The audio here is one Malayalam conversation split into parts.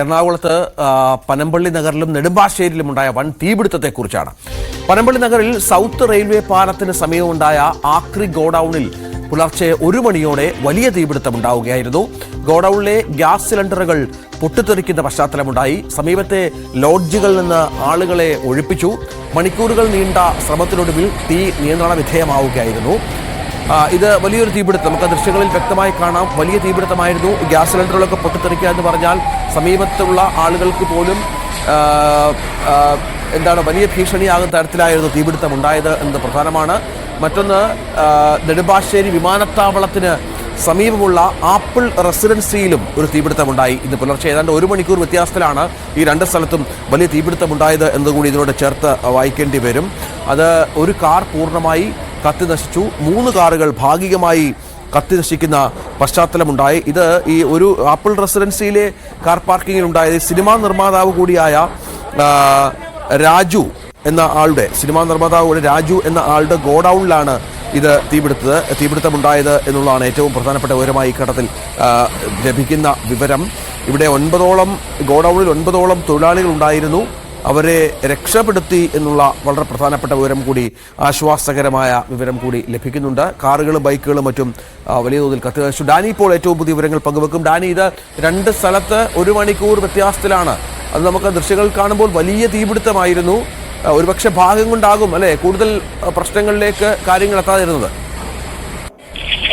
എറണാകുളത്ത് പനമ്പള്ളി നഗറിലും നെടുമ്പാശ്ശേരിയിലും ഉണ്ടായ വൻ തീപിടുത്തത്തെക്കുറിച്ചാണ്. പനമ്പള്ളി നഗറിൽ സൗത്ത് റെയിൽവേ പാലത്തിന് സമീപമുണ്ടായ ആക്രി ഗോഡൌണിൽ പുലർച്ചെ ഒരു മണിയോടെ വലിയ തീപിടുത്തം ഉണ്ടാവുകയായിരുന്നു ഗോഡൌണിലെ ഗ്യാസ് സിലിണ്ടറുകൾ പൊട്ടിത്തെറിക്കുന്ന പശ്ചാത്തലമുണ്ടായി. സമീപത്തെ ലോഡ്ജുകളിൽ നിന്ന് ആളുകളെ ഒഴിപ്പിച്ചു. മണിക്കൂറുകൾ നീണ്ട ശ്രമത്തിനൊടുവിൽ തീ നിയന്ത്രണ വിധേയമാവുകയായിരുന്നു. ഇത് വലിയൊരു തീപിടുത്തം. നമുക്ക് ദൃശ്യങ്ങളിൽ വ്യക്തമായി കാണാം. വലിയ തീപിടുത്തമായിരുന്നു. ഗ്യാസ് സിലിണ്ടറുകളൊക്കെ പൊട്ടിത്തെറിക്കുക എന്ന് പറഞ്ഞാൽ സമീപത്തുള്ള ആളുകൾക്ക് പോലും എന്താണ് വലിയ ഭീഷണിയാകുന്ന തരത്തിലായിരുന്നു തീപിടുത്തം ഉണ്ടായത് എന്നത് പ്രധാനമാണ്. മറ്റൊന്ന് നെടുമ്പാശ്ശേരി വിമാനത്താവളത്തിന് സമീപമുള്ള ആപ്പിൾ റെസിഡൻസിയിലും ഒരു തീപിടുത്തമുണ്ടായി. ഇന്ന് പുലർച്ചെ ഏതാണ്ട് ഒരു മണിക്കൂർ വ്യത്യാസത്തിലാണ് ഈ രണ്ട് സ്ഥലത്തും വലിയ തീപിടുത്തമുണ്ടായത് എന്നതുകൂടി ഇതിനോട് ചേർത്ത് വായിക്കേണ്ടി വരും. അത് ഒരു കാർ പൂർണമായി കത്തി നശിച്ചു മൂന്ന് കാറുകൾ ഭാഗികമായി കത്തി നശിക്കുന്ന പശ്ചാത്തലമുണ്ടായി. ഇത് ഈ ഒരു ആപ്പിൾ റെസിഡൻസിയിലെ കാർ പാർക്കിങ്ങിൽ ഉണ്ടായത് സിനിമാ നിർമ്മാതാവ് കൂടിയായ രാജു എന്ന ആളുടെ സിനിമാ നിർമ്മാതാവ് രാജു എന്ന ആളുടെ ഗോഡൌണിലാണ് ഇത് തീപിടുത്തത് തീപിടുത്തമുണ്ടായത് എന്നുള്ളതാണ് ഏറ്റവും പ്രധാനപ്പെട്ട വിവരമായി ഈ ഘട്ടത്തിൽ ലഭിക്കുന്ന വിവരം. ഇവിടെ ഒൻപതോളം ഗോഡൌണിൽ ഒൻപതോളം തൊഴിലാളികൾ ഉണ്ടായിരുന്നു. അവരെ രക്ഷപ്പെടുത്തി എന്നുള്ള വളരെ പ്രധാനപ്പെട്ട വിവരം കൂടി ആശ്വാസകരമായ വിവരം കൂടി ലഭിക്കുന്നുണ്ട്. കാറുകളും ബൈക്കുകളും മറ്റും വലിയ തോതിൽ കത്തിച്ചു ഡാനി ഇപ്പോൾ ഏറ്റവും പുതിയ വിവരങ്ങൾ പങ്കുവെക്കും. ഡാനി ഇത് രണ്ട് സ്ഥലത്ത് ഒരു മണിക്കൂർ വ്യത്യാസത്തിലാണ്. അത് നമുക്ക് ദൃശ്യങ്ങൾ കാണുമ്പോൾ വലിയ തീപിടുത്തമായിരുന്നു. ഒരുപക്ഷെ ഭാഗം കൊണ്ടാകും അല്ലേ? കൂടുതൽ പ്രശ്നങ്ങളിലേക്ക് കാര്യങ്ങൾ എത്താതിരുന്നത്.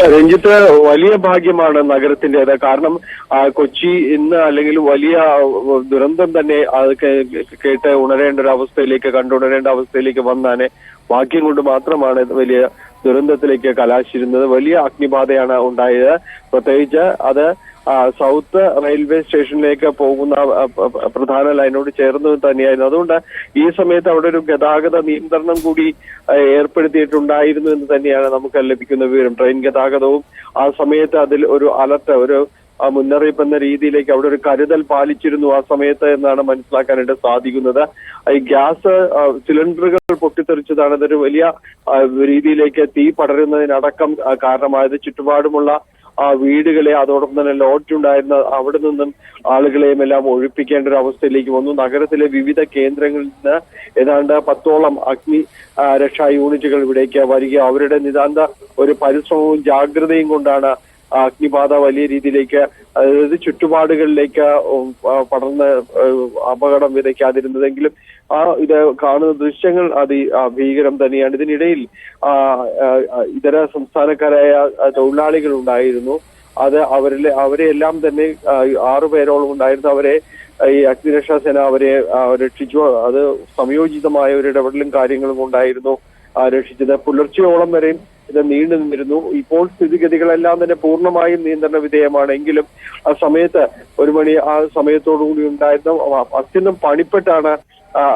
രഞ്ജിത്ത് വലിയ ഭാഗ്യമാണ് നഗരത്തിന്റേത് കാരണം കൊച്ചി ഇന്ന് അല്ലെങ്കിൽ വലിയ ദുരന്തം തന്നെ അത് കേട്ട് ഉണരേണ്ട ഒരു അവസ്ഥയിലേക്ക് കണ്ടുണരേണ്ട അവസ്ഥയിലേക്ക് വന്നാനെ ഭാഗ്യം കൊണ്ട് മാത്രമാണ് വലിയ ദുരന്തത്തിലേക്ക് കലാശിരുന്നത് വലിയ അഗ്നിബാധയാണ് ഉണ്ടായത്. പ്രത്യേകിച്ച് അത് സൗത്ത് റെയിൽവേ സ്റ്റേഷനിലേക്ക് പോകുന്ന പ്രധാന ലൈനോട് ചേർന്ന് തന്നെയായിരുന്നു. അതുകൊണ്ട് ഈ സമയത്ത് അവിടെ ഒരു ഗതാഗത നിയന്ത്രണം കൂടി ഏർപ്പെടുത്തിയിട്ടുണ്ടായിരുന്നു എന്ന് തന്നെയാണ് നമുക്ക് ലഭിക്കുന്ന വിവരം. ട്രെയിൻ ഗതാഗതവും ആ സമയത്ത് അതിൽ ഒരു അലർട്ട് ഒരു മുന്നറിയിപ്പ് എന്ന രീതിയിലേക്ക് അവിടെ ഒരു കരുതൽ പാലിച്ചിരുന്നു ആ സമയത്ത് എന്നാണ് മനസ്സിലാക്കാനായിട്ട് സാധിക്കുന്നത്. ഈ ഗ്യാസ് സിലിണ്ടറുകൾ പൊട്ടിത്തെറിച്ചതാണ്. അതൊരു വലിയ രീതിയിലേക്ക് തീ പടരുന്നതിനടക്കം കാരണമായത്. ചുറ്റുപാടുമുള്ള ആ വീടുകളെ അതോടൊപ്പം തന്നെ ലോഡ്ജ് ഉണ്ടായിരുന്ന അവിടെ നിന്നും ആളുകളെയും എല്ലാം ഒഴിപ്പിക്കേണ്ട ഒരു അവസ്ഥയിലേക്ക് വന്നു. നഗരത്തിലെ വിവിധ കേന്ദ്രങ്ങളിൽ നിന്ന് ഏതാണ്ട് പത്തോളം അഗ്നി രക്ഷാ യൂണിറ്റുകൾ ഇവിടേക്ക് വരിക. അവരുടെ നിതാന്ത ഒരു പരിശ്രമവും ജാഗ്രതയും കൊണ്ടാണ് അഗ്നിബാധ വലിയ രീതിയിലേക്ക് അതായത് ചുറ്റുപാടുകളിലേക്ക് പടർന്ന് അപകടം വിതയ്ക്കാതിരുന്നതെങ്കിലും ആ ഇത് കാണുന്ന ദൃശ്യങ്ങൾ അതി ഭീകരം തന്നെയാണ്. ഇതിനിടയിൽ ഇതര സംസ്ഥാനക്കാരായ തൊഴിലാളികൾ ഉണ്ടായിരുന്നു. അത് അവരിലെ അവരെ എല്ലാം തന്നെ ആറു പേരോളം ഉണ്ടായിരുന്നു. അവരെ ഈ അഗ്നിരക്ഷാ സേന അവരെ രക്ഷിച്ചു. അത് സംയോജിതമായ ഒരു ഇടപെടലും കാര്യങ്ങളും ഉണ്ടായിരുന്നു രക്ഷിച്ചത്. പുലർച്ചെയോളം വരെയും ഇത് നീണ്ടു നിന്നിരുന്നു. ഇപ്പോൾ സ്ഥിതിഗതികളെല്ലാം തന്നെ പൂർണമായും നിയന്ത്രണ വിധേയമാണ്. എങ്കിലും ആ സമയത്ത് ഒരു മണി ആ സമയത്തോടുകൂടി ഉണ്ടായിരുന്ന ആ, അത്യന്തം പണിപ്പെട്ടാണ്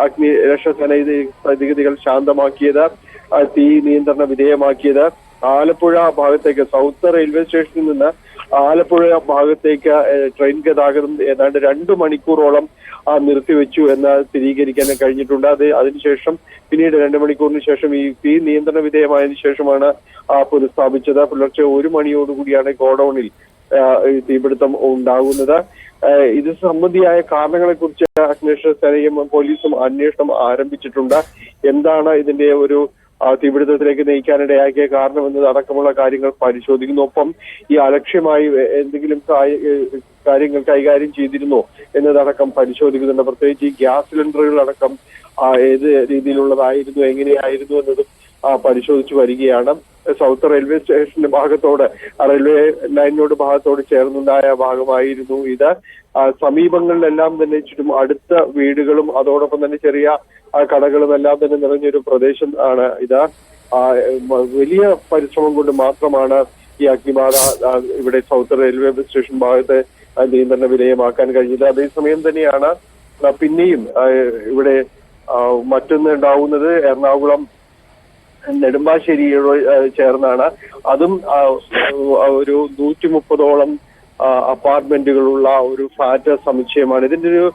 അഗ്നി രക്ഷാസേന ഇത് സ്ഥിതിഗതികൾ ശാന്തമാക്കിയത് തീ നിയന്ത്രണ വിധേയമാക്കിയത്. ആലപ്പുഴ ഭാഗത്തേക്ക് സൗത്ത് റെയിൽവേ സ്റ്റേഷനിൽ നിന്ന് ആലപ്പുഴ ഭാഗത്തേക്ക് ട്രെയിൻ ഗതാഗതം ഏതാണ്ട് രണ്ട് മണിക്കൂറോളം നിർത്തിവെച്ചു എന്ന് സ്ഥിരീകരിക്കാൻ കഴിഞ്ഞിട്ടുണ്ട്. അത് അതിനുശേഷം പിന്നീട് രണ്ട് മണിക്കൂറിന് ശേഷം ഈ തീ നിയന്ത്രണ വിധേയമായതിനു ശേഷമാണ് പുനഃസ്ഥാപിച്ചത്. പുലർച്ചെ ഒരു മണിയോടുകൂടിയാണ് ഗോഡൌണിൽ തീപിടുത്തം ഉണ്ടാകുന്നത്. ഇത് സംബന്ധിയായ കാരണങ്ങളെ കുറിച്ച് അന്വേഷണ സേനയും പോലീസും അന്വേഷണം ആരംഭിച്ചിട്ടുണ്ട്. എന്താണ് ഇതിന്റെ ഒരു തീപിടുത്തത്തിലേക്ക് നയിക്കാനിടയാക്കിയ കാരണം എന്നത് അടക്കമുള്ള കാര്യങ്ങൾ പരിശോധിക്കുന്നു. ഒപ്പം ഈ അലക്ഷ്യമായി എന്തെങ്കിലും കാര്യങ്ങൾ കൈകാര്യം ചെയ്തിരുന്നോ എന്നതടക്കം പരിശോധിക്കുന്നുണ്ട്. പ്രത്യേകിച്ച് ഈ ഗ്യാസ് സിലിണ്ടറുകൾ അടക്കം ഏത് രീതിയിലുള്ളതായിരുന്നു എങ്ങനെയായിരുന്നു എന്നതും പരിശോധിച്ചു വരികയാണ്. സൗത്ത് റെയിൽവേ സ്റ്റേഷന്റെ ഭാഗത്തോട് റെയിൽവേ ലൈനിനോട് ഭാഗത്തോട് ചേർന്നുണ്ടായ ഭാഗമായിരുന്നു ഇത്. സമീപങ്ങളിലെല്ലാം തന്നെ ചുറ്റും അടുത്ത വീടുകളും അതോടൊപ്പം തന്നെ ചെറിയ കടകളും എല്ലാം തന്നെ നിറഞ്ഞൊരു പ്രദേശം ആണ് ഇത്. വലിയ പരിശ്രമം കൊണ്ട് മാത്രമാണ് ഈ അഗ്നിബാധ ഇവിടെ സൗത്ത് റെയിൽവേ സ്റ്റേഷൻ ഭാഗത്ത് ആ, നിയന്ത്രണ വിധേയമാക്കാൻ കഴിഞ്ഞത്. അതേസമയം തന്നെയാണ് പിന്നെയും ഇവിടെ ആ, മറ്റൊന്ന് ഉണ്ടാവുന്നത് എറണാകുളം നെടുമ്പാശ്ശേരിയോട് ചേർന്നാണ്. അതും ഒരു നൂറ്റി മുപ്പതോളം അപ്പാർട്ട്മെന്റുകളുള്ള ഒരു ഫ്ലാറ്റ് സമുച്ചയമാണ്. ഇതിന്റെ ഒരു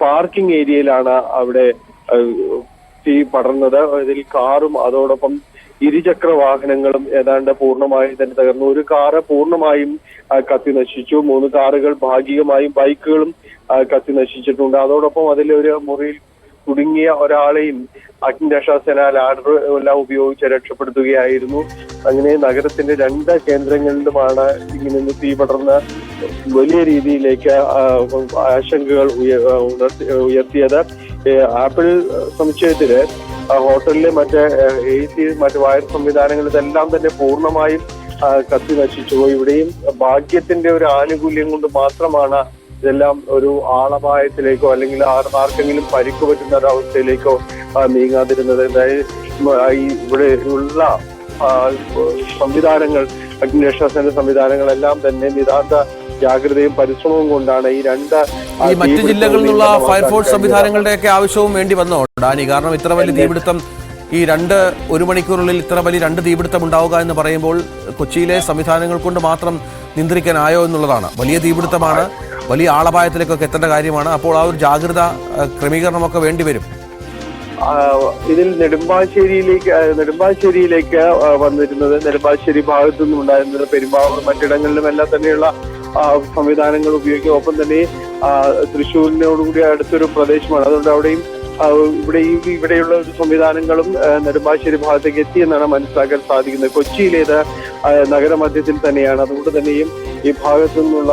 പാർക്കിംഗ് ഏരിയയിലാണ് അവിടെ ആ, തീ പടർന്നത് ഇതിൽ കാറും അതോടൊപ്പം ഇരുചക്ര വാഹനങ്ങളും ഏതാണ്ട് പൂർണമായും തന്നെ തകർന്നു. ഒരു കാറ് പൂർണമായും കത്തി നശിച്ചു. മൂന്ന് കാറുകൾ ഭാഗികമായും ബൈക്കുകളും കത്തി നശിച്ചിട്ടുണ്ട്. അതോടൊപ്പം അതിൽ ഒരു മുറിയിൽ കുടുങ്ങിയ ഒരാളെയും അഗ്നിരക്ഷാസേന ലാഡർ എല്ലാം ഉപയോഗിച്ച് രക്ഷപ്പെടുത്തുകയായിരുന്നു. അങ്ങനെ നഗരത്തിന്റെ രണ്ട് കേന്ദ്രങ്ങളിലുമാണ് ഇങ്ങനെ തീ പടർന്ന് വലിയ രീതിയിലേക്ക് ആശങ്കകൾ ഉയർത്തിയത്. ആപ്പിൾ സമുച്ചയത്തിൽ ആ, ഹോട്ടലിലെ മറ്റേ എ സി മറ്റു വയർ സംവിധാനങ്ങൾ ഇതെല്ലാം തന്നെ പൂർണമായും കത്തി നശിച്ചു ഇവിടെയും ഭാഗ്യത്തിന്റെ ഒരു ആനുകൂല്യം കൊണ്ട് മാത്രമാണ് ഇതെല്ലാം ഒരു ആളപായത്തിലേക്കോ അല്ലെങ്കിൽ ആർ- ആർക്കെങ്കിലും പരിക്ക് പറ്റുന്ന ഒരവസ്ഥയിലേക്കോ നീങ്ങാതിരുന്നത്. ഈ ഇവിടെ ഉള്ള സംവിധാനങ്ങൾ അഗ്നിരക്ഷാസേന സംവിധാനങ്ങളെല്ലാം തന്നെ നിതാന്ത ജാഗ്രതയും പരിശ്രമവും കൊണ്ടാണ് ഈ രണ്ട് ഈ മറ്റു ജില്ലകളിൽ നിന്നുള്ള ഫയർഫോഴ്സ്. സംവിധാനങ്ങളുടെയൊക്കെ ആവശ്യവും വേണ്ടി വന്നോ? ഡാനി കാരണം ഇത്ര വലിയ തീപിടുത്തം ഈ രണ്ട് ഒരു മണിക്കൂറിനുള്ളിൽ ഇത്ര വലിയ രണ്ട് തീപിടുത്തം ഉണ്ടാവുക എന്ന് പറയുമ്പോൾ കൊച്ചിയിലെ സംവിധാനങ്ങൾ കൊണ്ട് മാത്രം നിയന്ത്രിക്കാനായോ എന്നുള്ളതാണ്. വലിയ തീപിടുത്തമാണ് വലിയ ആളപായത്തിലേക്കൊക്കെ എത്തേണ്ട കാര്യമാണ്. അപ്പോൾ ആ ഒരു ജാഗ്രത ക്രമീകരണമൊക്കെ വേണ്ടിവരും ഇതിൽ നെടുമ്പാശ്ശേരിയിലേക്ക് നെടുമ്പാശ്ശേരിയിലേക്ക് വന്നിരുന്നത് നെടുമ്പാശ്ശേരി ഭാഗത്തു നിന്നും ഉണ്ടായിരുന്നത് പെരുമ്പാവൂർ മറ്റിടങ്ങളിലും എല്ലാം തന്നെയുള്ള സംവിധാനങ്ങൾ ഉപയോഗിക്കും. ഒപ്പം തന്നെ തൃശ്ശൂരിനോടുകൂടി അടുത്തൊരു പ്രദേശമാണ്. അതുകൊണ്ട് അവിടെയും ഇവിടെ ഈ ഇവിടെയുള്ള സംവിധാനങ്ങളും നെടുമ്പാശ്ശേരി ഭാഗത്തേക്ക് എത്തിയെന്നാണ് മനസ്സിലാക്കാൻ സാധിക്കുന്നത്. കൊച്ചിയിലേത് നഗരമധ്യത്തിൽ തന്നെയാണ്. അതുകൊണ്ട് തന്നെയും ഈ ഭാഗത്തു നിന്നുള്ള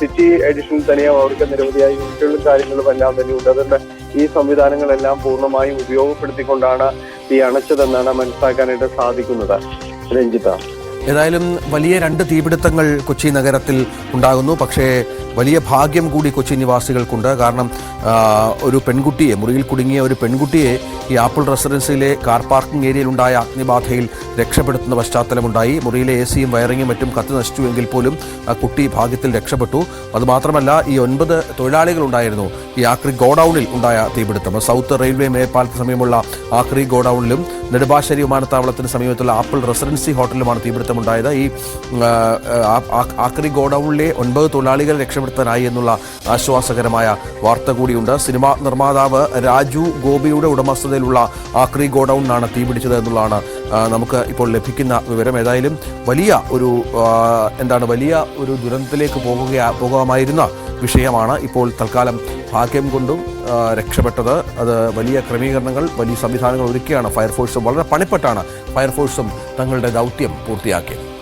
സിറ്റി എഡിഷനിൽ തന്നെയും അവർക്ക് നിരവധിയായ യൂണിറ്റുകളും കാര്യങ്ങളും എല്ലാം തന്നെയുണ്ട്. അതുകൊണ്ട് ഈ സംവിധാനങ്ങളെല്ലാം പൂർണമായും ഉപയോഗപ്പെടുത്തിക്കൊണ്ടാണ് ഈ അണച്ചതെന്നാണ് മനസ്സിലാക്കാനായിട്ട് സാധിക്കുന്നത്. രഞ്ജിത ഏതായാലും വലിയ രണ്ട് തീപിടുത്തങ്ങൾ കൊച്ചി നഗരത്തിൽ ഉണ്ടാകുന്നു. പക്ഷേ വലിയ ഭാഗ്യം കൂടി കൊച്ചി നിവാസികൾക്കുണ്ട്. കാരണം ഒരു പെൺകുട്ടിയെ മുറിയിൽ കുടുങ്ങിയ ഒരു പെൺകുട്ടിയെ ഈ ആപ്പിൾ റെസിഡൻസിയിലെ കാർ പാർക്കിംഗ് ഏരിയയിലുണ്ടായ അഗ്നിബാധയിൽ രക്ഷപ്പെടുത്തുന്ന പശ്ചാത്തലമുണ്ടായി. മുറിയിലെ എ സിയും വയറിങ്ങും മറ്റും കത്തി നശിച്ചുവെങ്കിൽ പോലും കുട്ടി ഭാഗ്യത്തിൽ രക്ഷപ്പെട്ടു. അതുമാത്രമല്ല ഈ ഒൻപത് തൊഴിലാളികളുണ്ടായിരുന്നു. ഈ ആക്രി ഗോഡൌണിൽ ഉണ്ടായ തീപിടുത്തം. സൗത്ത് റെയിൽവേ മേപ്പാലത്ത് സമീപമുള്ള ആക്രി ഗോഡൌണിലും നെടുമ്പാശ്ശേരി വിമാനത്താവളത്തിന് സമീപത്തുള്ള ആപ്പിൾ റെസിഡൻസി ഹോട്ടലിലുമാണ് തീപിടുത്തമുണ്ടായത്. ഈ ആക്രി ഗോഡൌണിലെ ഒൻപത് തൊഴിലാളികളെ രക്ഷപ്പെടുത്താനായി എന്നുള്ള ആശ്വാസകരമായ വാർത്ത കൂടിയുണ്ട്. സിനിമാ നിർമ്മാതാവ് രാജു ഗോപിയുടെ ഉടമസ്ഥതയിലുള്ള ആക്രി ഗോഡൌണിനാണ് തീപിടിച്ചത് എന്നുള്ളതാണ് നമുക്ക് ഇപ്പോൾ ലഭിക്കുന്ന വിവരം. ഏതായാലും വലിയ ഒരു എന്താണ് വലിയ ഒരു ദുരന്തത്തിലേക്ക് പോകുക പോകാമായിരുന്ന വിഷയമാണ് ഇപ്പോൾ തൽക്കാലം ഭാഗ്യം കൊണ്ടും രക്ഷപ്പെട്ടത്. അത് വലിയ ക്രമീകരണങ്ങൾ വലിയ സംവിധാനങ്ങൾ ഒരുക്കിയാണ് ഫയർഫോഴ്സും. വളരെ പണിപ്പെട്ടാണ് ഫയർഫോഴ്സും തങ്ങളുടെ ദൗത്യം പൂർത്തിയാക്കിയത്.